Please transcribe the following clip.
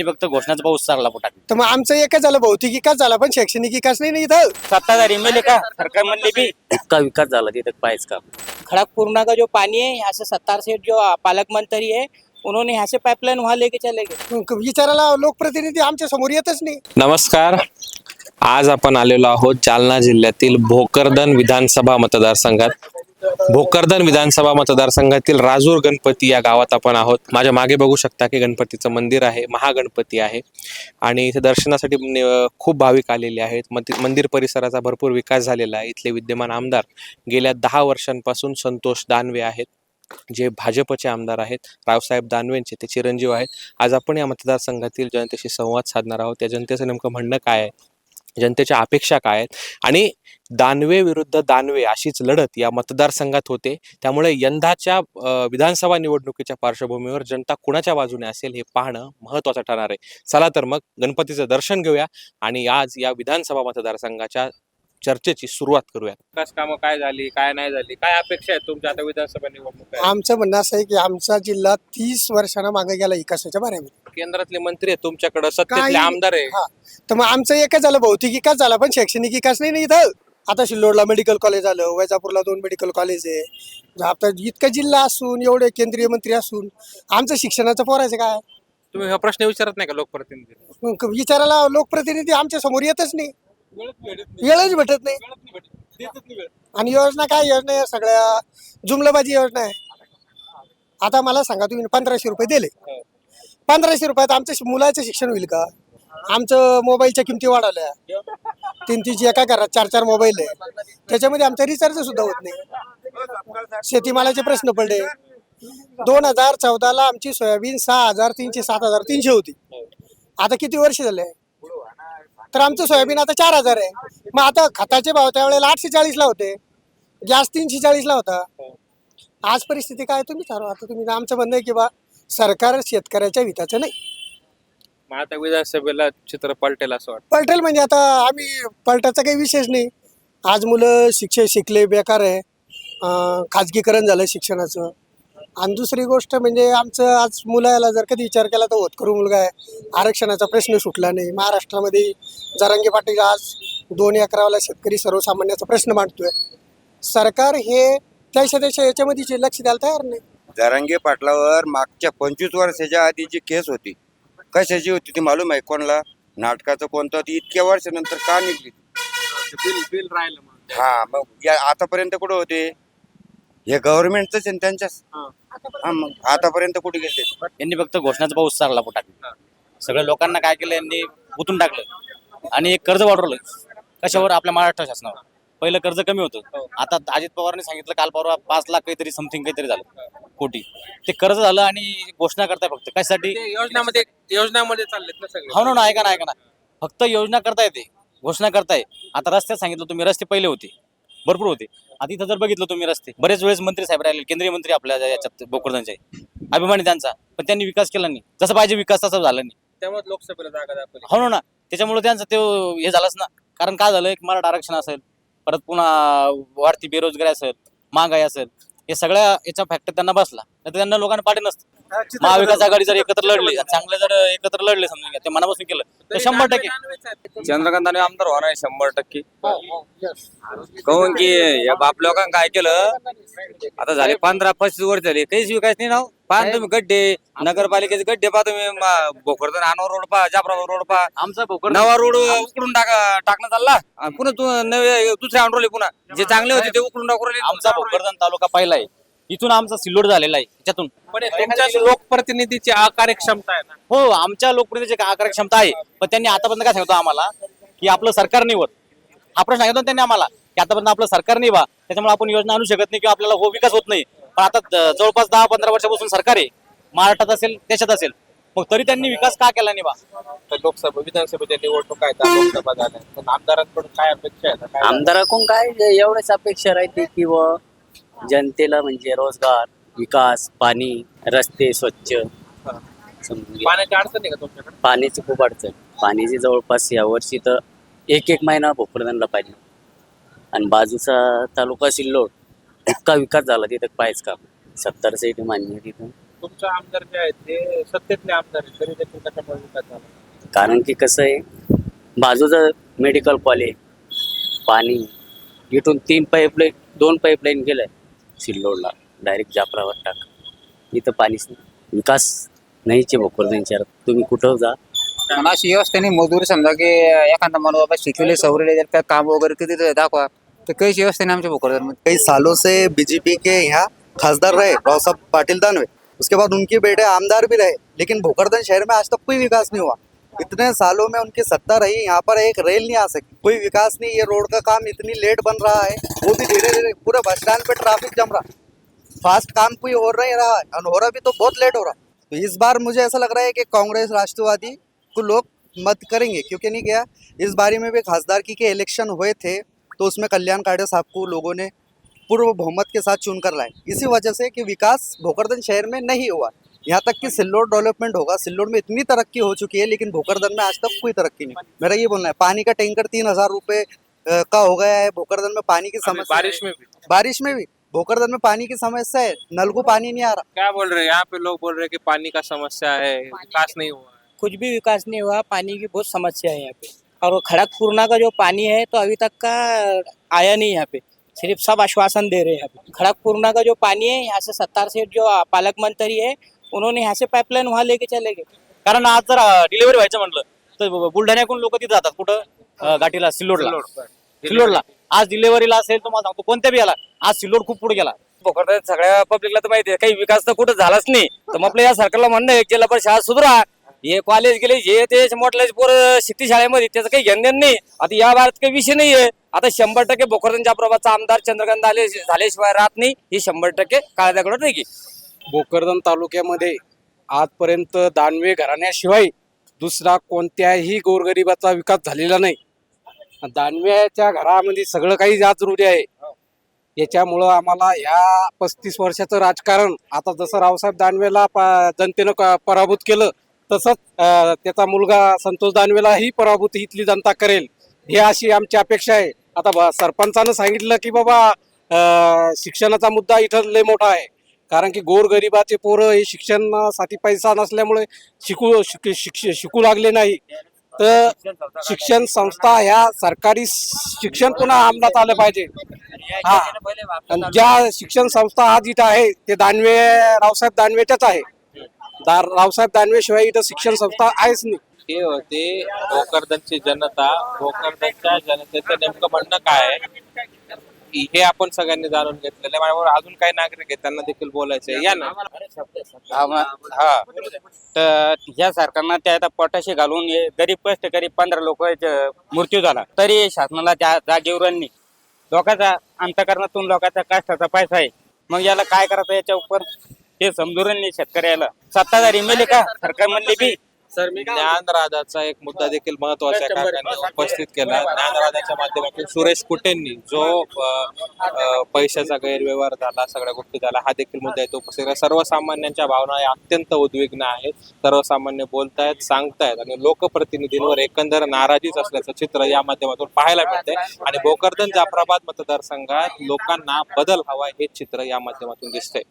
ते फक्त घोषणाचा पाऊस चालला पोटात तर मग आमचं एकच झालं भौतिक विकास झाला पण शैक्षणिक विकास नाही ना इथं? सत्ताधारी एमएलए का? सरकार म्हणले बी. का विकास झाला तिथे पायच का? खड़गपुरना का जो पानी है यहाँ से सत्तार से जो पालक मंत्री है उन्होंने यहाँ से पाइपलाइन वहाँ लेके चले गए विचारायला लोकप्रतिनिधी आमच्यासमोर येतच नाही. नमस्कार. आज आपण आलेलो आहोत जालना जिल्ह्यातील भोकरदन विधानसभा मतदारसंघात. भोकरदन विधानसभा मतदारसंघातील राजूर गणपती या गावात आपण आहोत. माझ्या मागे बघू शकता की गणपतीचं मंदिर आहे महागणपती आहे. आणि इथे दर्शनासाठी खूप भाविक आलेले आहेत. मंदिर परिसराचा भरपूर विकास झालेला आहे. इथले विद्यमान आमदार गेल्या दहा वर्षांपासून संतोष दानवे आहेत जे भाजपचे आमदार आहेत. रावसाहेब दानवेंचे ते चिरंजीव आहेत. आज आपण या मतदारसंघातील जनतेशी संवाद साधणार आहोत. त्या जनतेचं नेमकं म्हणणं काय आहे? जनतेच्या अपेक्षा काय आहेत? आणि दानवे विरुद्ध दानवे अशीच लढत या मतदारसंघात होते. त्यामुळे यंदाच्या विधानसभा निवडणुकीच्या पार्श्वभूमीवर जनता कुणाच्या बाजूने असेल हे पाहणं महत्त्वाचं ठरणार आहे. चला तर मग गणपतीचं दर्शन घेऊया आणि आज या विधानसभा मतदारसंघाच्या चर्चेची सुरुवात करूया. विकास कामं काय झाली काय नाही झाली काय अपेक्षा आहेत तुमच्या आता विधानसभा निवडणूक आमचं म्हणणं असं आहे की आमचा जिल्हा तीस वर्षांना मागे गेला विकासाच्या बाऱ्यामध्ये केंद्रातले मंत्री आहेत तुमच्याकडे सत्तेतले काही- आमदार आहे हा. तर मग आमचं एकच झालं भौतिक विकास झाला पण शैक्षणिक विकास नाही ना इथं? आता सिल्लोडला मेडिकल कॉलेज आलं वैजापूरला दोन मेडिकल कॉलेज आहे. आता इतका जिल्हा असून एवढे केंद्रीय मंत्री असून आमचं शिक्षणाचं पोरायचं काय तुम्ही हा प्रश्न विचारत नाही का लोकप्रतिनिधी? मग विचारायला लोकप्रतिनिधी आमच्यासमोर येतच नाही. वेळच भेटत नाही. आणि योजना काय? योजना आहे सगळ्या जुमलाबाजी योजना आहे. आता मला सांगा तुम्ही पंधराशे रुपये दिले. पंधराशे रुपयात आमच्या मुलाचं शिक्षण होईल का? आमचं मोबाईलच्या किमती वाढवल्या तीन तीनची एका घरात चार चार मोबाईल आहे. त्याच्यामध्ये आमचा रिचार्ज सुद्धा होत नाही. शेतीमालाचे प्रश्न पडले. दोन हजार चौदाला आमची सोयाबीन सहा हजार तीनशे सात हजार तीनशे होती. आता किती वर्ष झाले? तर आमचं सोयाबीन आता चार हजार आहे. मग आता खताचे भाव त्यावेळेला आठशे चाळीसला होते. गॅस तीनशे चाळीसला होता. आज परिस्थिती काय तुम्ही ठरवा. आता तुम्ही आमचं म्हणणं आहे की बा सरकार शेतकऱ्याच्या हिताचं नाही. मग आता विधानसभेला चित्र पलटेल असं वाटतं. पलटेल म्हणजे आता आम्ही पलटाचा काही विशेष नाही. आज मुलं शिक्षण शिकले बेकार आहे. अं, खाजगीकरण झालं शिक्षणाचं. आणि दुसरी गोष्ट म्हणजे आमचं आज मुलाला जर कधी विचार केला तर होतकरू मुलगा आहे. आरक्षणाचा प्रश्न सुटला नाही. महाराष्ट्रामध्ये जरांगे पाटील आज दोन अकरावाला शेतकरी सर्वसामान्याचा प्रश्न मांडतोय. सरकार हे त्याच्या त्याच्या याच्यामध्ये लक्ष द्यायला तयार नाही. जरांगे पाटलावर मागच्या पंचवीस वर्षाच्या आधी जी केस होती. कशाची होती ती मालूम आहे कोणाला? नाटकाचं कोणतं होती? इतक्या वर्षानंतर का निघली बिल बिल राहिलं मग. हा मग या आतापर्यंत कुठं होते? हे गव्हर्नमेंटच आहे त्यांच्याच? हा. मग आतापर्यंत कुठे गेले? यांनी फक्त घोषणाचा पाऊस चालला पोटात सगळ्या लोकांना काय केलं? यांनी गुतून टाकलं. आणि एक कर्ज वाढवलं. कशावर? आपल्या महाराष्ट्र शासनावर. पहिलं कर्ज कमी होतं. आता अजित पवारने सांगितलं काल परवा पाच लाख काहीतरी समथिंग काहीतरी झालं. कोटी. ते कर्ज झालं आणि घोषणा करताय फक्त. कशासाठी? ते योजनामध्ये योजनामध्ये चाललेत ना सगळे. हो ना ना ऐका ना ऐका ना. फक्त योजना करता येते घोषणा करताय. आता रस्त्यात सांगितलं तुम्ही रस्ते पहिले होते. भरपूर होते. आता इथं जर बघितलं तुम्ही रस्ते. बरेच वेळेस मंत्री साहेब राहिले केंद्रीय मंत्री आपल्या याच्यात बोकडदांचे अभिमानी त्यांचा. पण त्यांनी विकास केला नाही. जसं पाहिजे विकास तसा झाला नाही. त्यामुळे लोकसभेला जागा दाखवली. हो ना त्याच्यामुळे त्यांचं ते हे झालंच ना. कारण काय झालं? एक मराठा आरक्षण असेल. परत पुन्हा वाढती बेरोजगारी असेल महागाई असेल हे सगळ्या याचा फॅक्टर त्यांना बसला. नाही त्यांना लोकांना पाठी नसतं. महाविकास आघाडी जर एकत्र लढली आणि चांगले जर एकत्र लढले समजून घ्या ते मनापासून केलं तर शंभर टक्के. चंद्रकांत आमदार होणार आहे शंभर टक्के. कहून की या बाप लोकांना काय केलं? आता झाले पंधरा पस्तीस वर्ष झाले काहीच विकास नाही ना पहा तुम्ही गड्डे नगरपालिकेचे गड्डे पहा तुम्ही म- भोकरदन अनवर रोड पहा जाफराबाद रोड पहा. आमचा भोकर नवा रोड उकडून टाका टाकणं चालला. आणि पुन्हा तू नवे दुसरे आणरोले पुन्हा. जे चांगले होते ते उकडून टाकू राहिले. आमचा भोकरदन तालुका पहिला आहे. इथून आमचा सिल्लोड झालेला आहे त्याच्यातून पण तुमच्या लोकप्रतिनिधीची अकार्यक्षमता आहे ना? हो आमच्या लोकप्रतिनिधीची आकार क्षमता आहे. पण त्यांनी आतापर्यंत काय सांगतो आम्हाला? की आपलं सरकार निवड हा प्रश्न सांगितला ना त्यांनी आम्हाला की आतापर्यंत आपलं सरकार निवा त्याच्यामुळे आपण योजना आणू शकत नाही किंवा आपल्याला हो विकास होत नाही. पण आता जवळपास दहा पंधरा वर्षापासून सरकार आहे. महाराष्ट्रात असेल देशात असेल. मग तरी त्यांनी विकास का केला नाही बा? तर लोकसभा विधानसभेच्या निवडणूक आहेत आता लोकसभा झाल्या. तर आमदारांकडून काय अपेक्षा आहे? आता? काय आमदाराकडून काय एवढंच अपेक्षा राहते की व जनतेला म्हणजे रोजगार विकास पाणी रस्ते स्वच्छ. समजून घ्या. पाण्याची अडचण आहे का तुमच्याकडे? पाण्याची खूप अडचण. पाण्याची जवळपास या वर्षी तर एक एक महिना भोकरदनला पाहिजे. आणि बाजूचा तालुका सिल्लोड इतका विकास झाला तिथं पायच काम सत्तर सीट मान्य आहे तिथं. तुमचे आमदार जे आहेत ते सत्तेतले आमदार आहेत तरी देखील कशामुळे विकास झाला. कारण की कसं आहे बाजूचं मेडिकल कॉलेज पाणी इथून तीन पाईपलाईन दोन पाईपलाईन गेलंय सिल्लोडला डायरेक्ट जाफरावर टाक. इथं पाणीच नाही. विकास नाहीचे भोकरदन शहरात तुम्ही कुठं जा. पण अशी व्यवस्था नाही. मजदूर समजा की एखादा माणूस बाबा शिकलेले सवरलेले जर काय काम वगैरे किती ते दाखवा. तर काहीच व्यवस्था नाही आमच्या भोकरदन कई सालों से बीजेपी के यहाँ खासदार रहे, राव साहब पाटिल दानवे उसके बाद उनके बेटे आमदार भी रहे, लेकिन भोकरदन शहर में आज तक कोई विकास नहीं हुआ। इतने सालों में उनकी सत्ता रही, यहाँ पर एक रेल नहीं आ सकी। कोई विकास नहीं, ये रोड का काम इतनी लेट बन रहा है, वो भी धीरे धीरे पूरे बस स्टैंड पे ट्रैफ़िक जम रहा। फास्ट काम कोई हो नहीं रहा है रहा भी तो बहुत लेट हो रहा। तो इस बार मुझे ऐसा लग रहा है कि कांग्रेस, राष्ट्रवादी को लोग मत करेंगे, क्योंकि नहीं क्या, इस बारे में भी खासदारकी के इलेक्शन हुए थे। तो उसमें कल्याण काड़े साहब को लोगों ने पूर्व बहुमत के साथ चुनकर लाए। इसी वजह से कि विकास भोकरदन शहर में नहीं हुआ। यहाँ तक कि सिल्लोर डेवलपमेंट होगा। सिल्लोड में इतनी तरक्की हो चुकी है लेकिन भोकरदन में आज तक कोई तरक्की नहीं मेरा ये बोलना है पानी का टैंकर तीन हज़ार रुपये का हो गया है। भोकरदन में पानी की समस्या बारिश में भी। बारिश में भी। भोकरदन में पानी की समस्या है। नल को पानी नहीं आ रहा। क्या बोल रहे हैं? यहाँ पे लोग बोल रहे हैं कि पानी का समस्या है विकास नहीं हुआ कुछ भी विकास नहीं हुआ पानी की बहुत समस्या है यहाँ पे। और वो खड़गपुरना का जो पानी है तो अभी तक का आया नहीं यहाँ पे। सिर्फ सब आश्वासन दे रहे हैं यहाँ पे। खड़गपुरना का जो पानी है यहाँ से सत्तार सेठ जो पालक मंत्री है उन्होंने यहाँ से पाइपलाइन वहाँ लेके चले गए। कारण आज जर डिलिव्हरी व्हायचं म्हटलं तर बुलढाण्याकडून लोक तिथे जातात. कुठं? घाटीला सिल्लोडला. सिल्लोडला. आज डिलिव्हरीला असेल तुम्हाला सांगतो कोणत्या बी याला. आज सिल्लोड खूप पुढे गेला. सगळ्या पब्लिकला तर माहिती आहे काही विकास तर कुठं झालाच नाही. तर मग आपलं या सरकारला म्हणणं आहे जिल्हा परिषद शाळा सुधारा हे कॉलेज गेले हे ते मोठल्या पोर शिकती शाळेमध्ये त्याचं काही घेणं नाही. आता या भारत काही विषय नाहीये. आता शंभर टक्के बोकरदनच्या प्रभाचा आमदार चंद्रकांत आले झाल्याशिवाय राहत नाही. ही शंभर टक्के काळ्या नाही की. भोकरदन तालुक्यामध्ये आजपर्यंत दानवे घराण्याशिवाय दुसरा कोणत्याही गोरगरिबाचा विकास झालेला नाही. दानव्याच्या घरामध्ये सगळं काही जात रुढी आहे. याच्यामुळं आम्हाला ह्या पस्तीस वर्षाचं राजकारण आता जसं रावसाहेब दानवेला जनतेनं पराभूत केलं तसंच त्याचा मुलगा संतोष दानवेलाही पराभूत इथली जनता करेल. ही अशी आमची अपेक्षा आहे. आता सरपंचानं सांगितलं की बाबा शिक्षणाचा मुद्दा इथं लय मोठा आहे. कारण की गोरगरिबाचे पोरं हे शिक्षणासाठी पैसा नसल्यामुळे शिकू शिक- शिक्ष शिकू लागले नाही. तर शिक्षण संस्था ह्या सरकारी शिक्षण पुन्हा अंमलात आलं पाहिजे. हा. ज्या शिक्षण संस्था आज इथं आहे ते दानवे रावसाहेब दानवेच्याच आहे. दा रावसाहेब दानवे शिवाय इथं शिक्षण संस्था आहेच नाही. हे होते भोकरदनची जनता. भोकरदनच्या जनतेचं नेमकं म्हणणं काय आहे? की हे आपण सगळ्यांनी जाणून घेतलेलं आहे. माझ्याबरोबर अजून काही नागरिक आहेत त्यांना देखील बोलायचं आहे या ना. हा तर ह्या सरकारनं त्या आता पोटाशी घालून हे गरीब कष्ट गरीब पंधरा लोक मृत्यू झाला. तरी शासनाला त्या जागेवर नाही लोकांचा अंतकरणातून लोकांचा कष्टाचा पैसा आहे. मग याला काय करायचं याच्या उपर? हे समजून नाही शेतकऱ्याला सत्ताधारी मेले का? सरकार म्हणले बी ज्ञानराजाचा एक मुद्दा देखील महत्त्वाचा आहे काकांनी उपस्थित केला. ज्ञानराजाच्या माध्यमातून सुरेश कुटेंनी जो पैशाचा गैरव्यवहार झाला सगळ्या गोष्टी झाला हा देखील मुद्दा आहे तो उपस्थित केला सर्वसामान्यांच्या भावना या अत्यंत उद्विग्न आहेत. सर्वसामान्य बोलतायत सांगतायत आणि लोकप्रतिनिधींवर एकंदर नाराजीच असल्याचं चित्र या माध्यमातून पाहायला मिळतंय. आणि भोकरदन जाफराबाद मतदारसंघात लोकांना बदल हवा हे चित्र या माध्यमातून दिसतंय.